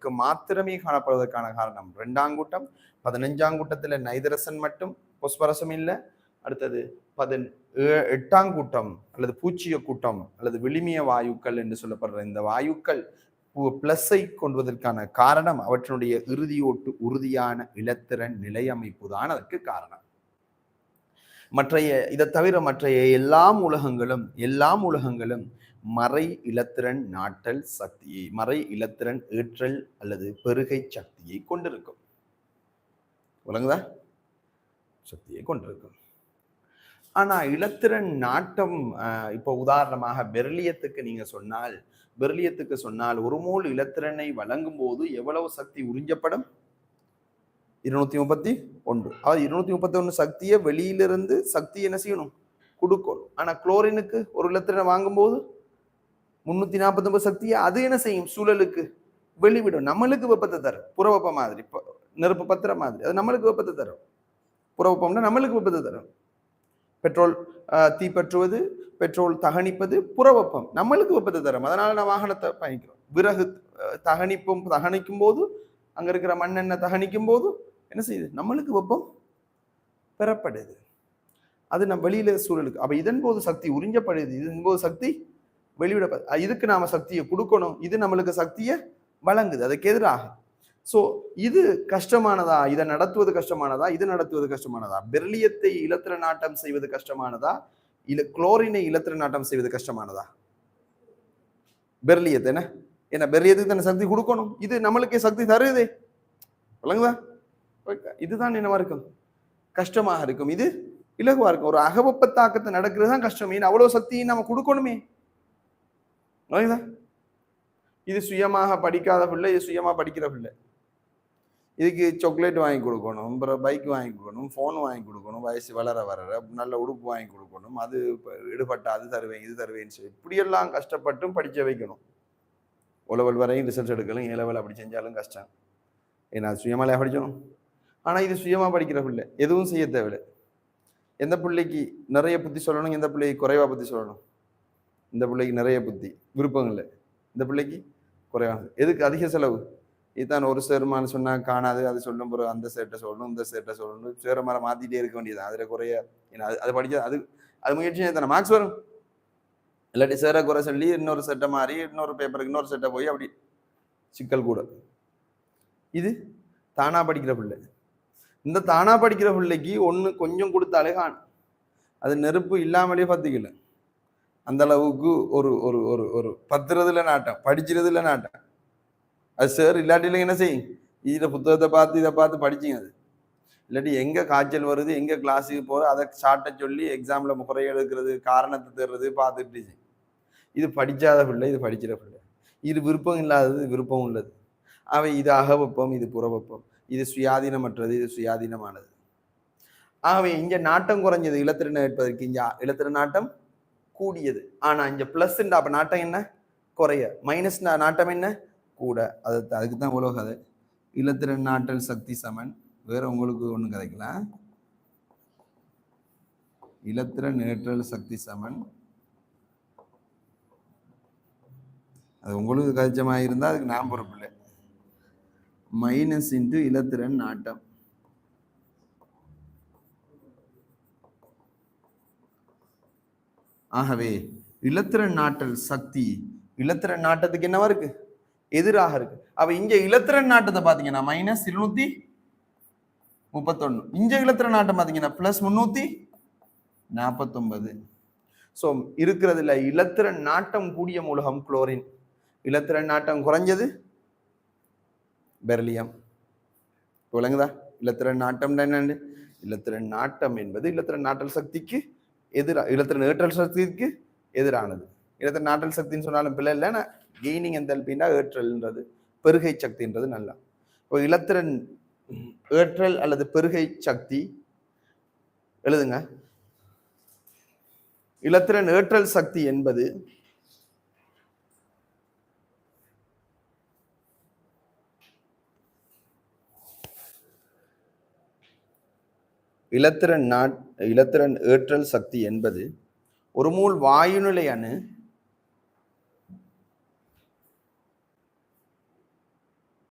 கூட்டத்திற்கு மாத்திரமே காணப்படுவதற்கான காரணம். ரெண்டாம் கூட்டம் பதினஞ்சாம் கூட்டத்தில் நைதரசன் மட்டும் பொஸ்பரசம் இல்லை. அடுத்தது பதின் எட்டாம் கூட்டம் அல்லது பூச்சிய கூட்டம் அல்லது விளிமிய வாயுக்கள் என்று சொல்லப்படுற இந்த வாயுக்கள் பிளஸை கொண்டுவதற்கான காரணம் அவற்றினுடைய இறுதியோட்டு உறுதியான இலத்திரன் நிலையமைப்பு தான் அதற்கு காரணம். மற்றைய இதை தவிர மற்றைய எல்லா உலகங்களும் எல்லா உலகங்களும் மறை இலத்திரன் நாட்டல் சக்தியை மறை இலத்திரன் ஏற்றல் அல்லது பெருகை சக்தியை கொண்டிருக்கும். விளங்குதா? சக்தியை கொண்டிருக்கும். ஆனா இலத்திரன் நாட்டம் இப்போ உதாரணமாக பெர்லியத்துக்கு நீங்க சொன்னால் பெர்லியத்துக்கு சொன்னால் ஒரு மூல் இலத்திரனை வழங்கும் போது எவ்வளவு சக்தி உறிஞ்சப்படும்? இருநூத்தி முப்பத்தி ஒன்று. அதாவது இருநூத்தி முப்பத்தி ஒன்று சக்தியை வெளியிலிருந்து சக்தி என்ன செய்யணும்? கொடுக்கணும். ஆனா குளோரினுக்கு ஒரு இலத்திரனை வாங்கும்போது முன்னூத்தி நாற்பத்தொன்பது சக்தியை அது என்ன செய்யும்? சூழலுக்கு வெளிவிடும். நம்மளுக்கு வெப்பத்தை தரும். புறவெப்ப மாதிரி. இப்போ நெருப்பு பத்திர மாதிரி. அது நம்மளுக்கு வெப்பத்தை தரும். புறவெப்பம்னா நம்மளுக்கு வெப்பத்தை தரும். பெட்ரோல் தீப்பற்றுவது பெட்ரோல் தகனிப்பது புறவெப்பம். நம்மளுக்கு வெப்பத்தை தரும். அதனால நான் வாகனத்தை பயணிக்கிறோம். விறகு தகனிப்பும் தகனிக்கும் போது அங்க இருக்கிற மண்ணெண்ணெய் தகனிக்கும் போது என்ன செய்யுது? நம்மளுக்கு வெப்பம் பெறப்படுது. அது நம் வெளியில சூழலுக்கு. அப்ப இதன் போது சக்தி உறிஞ்சப்படுது. இதன் போது சக்தி வெளிவிடப்படுது இதுக்கு நாம சக்தியை கொடுக்கணும். இது நம்மளுக்கு சக்தியை வழங்குது. அதுக்கு எதிராக. ஸோ இது கஷ்டமானதா? இதை நடத்துவது கஷ்டமானதா? இது நடத்துவது கஷ்டமானதா? பெர்லியத்தை இலத்திர நாட்டம் செய்வது கஷ்டமானதா? இல்ல குளோரினை இலத்திர நாட்டம் செய்வது கஷ்டமானதா? பெர்லியத்தை என்ன? ஏன்னா பெர்லியத்துக்கு தானே சக்தி கொடுக்கணும். இது நம்மளுக்கே சக்தி தருது. விளங்குதா? இதுதான் என்னவா இருக்கும் கஷ்டமாக இருக்கும். இது இலகுவா இருக்கும். ஒரு அகவப்ப தாக்கத்தை நடக்கிறது தான் கஷ்டம். ஏன்னா அவ்வளவு சக்தியை நம்ம கொடுக்கணுமே? இது சுயமாக படிக்காத பிள்ளை இது சுயமாக படிக்கிற பிள்ளை. இதுக்கு சாக்லேட் வாங்கி கொடுக்கணும் அப்புறம் பைக் வாங்கி கொடுக்கணும் ஃபோன் வாங்கி கொடுக்கணும் வயசு வளர வளர நல்ல உடுப்பு வாங்கி கொடுக்கணும் அது இப்ப ஈடுபட்ட அது தருவேன் இது தருவேன்னு சொல்லி இப்படியெல்லாம் கஷ்டப்பட்டும் படிக்க வைக்கணும். உழவல் வரையும் ரிசல்ட் எடுக்கலும் ஏ லெவல் அப்படி செஞ்சாலும் கஷ்டம். ஏன்னா சுயமாலே படிக்கணும் ஆனால் இது சுயமாக படிக்கிற பிள்ளை. எதுவும் செய்ய தேவையில்லை. எந்த பிள்ளைக்கு நிறைய புத்தி சொல்லணும் எந்த பிள்ளைக்கு குறைவாக புத்தி சொல்லணும்? இந்த பிள்ளைக்கு நிறைய புத்தி விருப்பங்கள் இந்த பிள்ளைக்கு குறைவாக எதுக்கு? அதிக செலவு. இதுதான் ஒரு சேர்மான்னு சொன்னால் காணாது அது சொல்லும் பிறகு அந்த சேட்டை சொல்லணும் இந்த சேட்டை சொல்லணும். சேர மரம் மாற்றிட்டே இருக்க வேண்டியது அதில் குறைய ஏன்னா அது அது படிக்க அது அது முயற்சி தானே. மார்க்ஸ் வரும். இல்லாட்டி சேர குறை சொல்லி இன்னொரு செட்டை மாறி இன்னொரு பேப்பருக்கு இன்னொரு செட்டை போய் அப்படி சிக்கல் கூட. இது தானாக படிக்கிற பிள்ளை. இந்த தானா படிக்கிற பிள்ளைக்கு ஒன்று கொஞ்சம் கொடுத்தாலே காணும் அது நெருப்பு இல்லாமலே பத்திக்கல. அந்த அளவுக்கு ஒரு ஒரு ஒரு ஒரு பத்துறதுல நாட்டம் படிச்சுறதுல நாட்டம். அது சார் இல்லாட்டில என்ன செய்யும்? இதில் புத்தகத்தை பார்த்து இதை பார்த்து படிச்சிங்க அது. இல்லாட்டி எங்கே காய்ச்சல் வருது எங்கே கிளாஸுக்கு போகிறது அதை ஷார்ட்டை சொல்லி எக்ஸாமில் முறை எடுக்கிறது காரணத்தை தேடுறது பார்த்துட்டு இது படிக்காத பிள்ளை இது படிக்கிற பிள்ளை. இது விருப்பம் இல்லாதது விருப்பம் உள்ளது. அவை இது அகவெப்பம் இது புறவெப்பம். இது சுயாதீனமற்றது இது சுயாதீனமானது. ஆகவே இங்கே நாட்டம் குறைஞ்சது இலத்திரனை ஏற்பதற்கு இங்கே இலத்திர நாட்டம் கூடியது. ஆனால் இங்கே பிளஸ் அப்ப நாட்டம் என்ன? குறைய. மைனஸ் நாட்டம் என்ன? கூட. அது அதுக்கு தான் உலக கதை இலத்திரன் நாட்டல் சக்தி சமன். வேற உங்களுக்கு ஒன்றும் கதைக்கலாம் இலத்திரன் நேற்றல் சக்தி சமன். அது உங்களுக்கு கதிச்சமாக இருந்தால் அதுக்கு நான் பொறுப்பில்லை. மைனஸ் இன்ட்டு இலத்திரன் நாட்டம். ஆகவே இலத்திரன் நாட்டல் சக்தி இலத்திரன் நாட்டத்துக்கு என்னவா இருக்கு? எதிராக இருக்கு. அவ இங்க இலத்திரன் நாட்டத்தை பாத்தீங்கன்னா மைனஸ் இருநூத்தி முப்பத்தொன்னு. இங்க இலத்திரன் நாட்டம் பாத்தீங்கன்னா பிளஸ் முன்னூத்தி நாற்பத்தொன்பது ஸோ இருக்கிறதுல இலத்திரன் நாட்டம் கூடிய மூலகம் குளோரின் இலத்திரன் நாட்டம் குறைஞ்சது பெர்லியம். விளங்குதா? இலத்திரன் நாட்டம் என்னண்டு இல்லத்திற நாட்டம் என்பது இலத்திரன் நாட்டல் சக்திக்கு எதிரா இலத்திரன் ஏற்றல் சக்திக்கு எதிரானது. இலத்திரன் நாட்டல் சக்தின்னு சொன்னாலும் பிள்ளை இல்லை நான் கெய்னிங் எந்தல்பின்னா ஏற்றல்ன்றது பெருகை சக்தின்றது நல்லா. இப்போ இலத்திரன் ஏற்றல் அல்லது பெருகை சக்தி எழுதுங்க. இலத்திரன் ஏற்றல் சக்தி என்பது இலத்திரன் நாட் இலத்திரன் ஏற்றல் சக்தி என்பது ஒரு மூல் வாயுநிலை அணு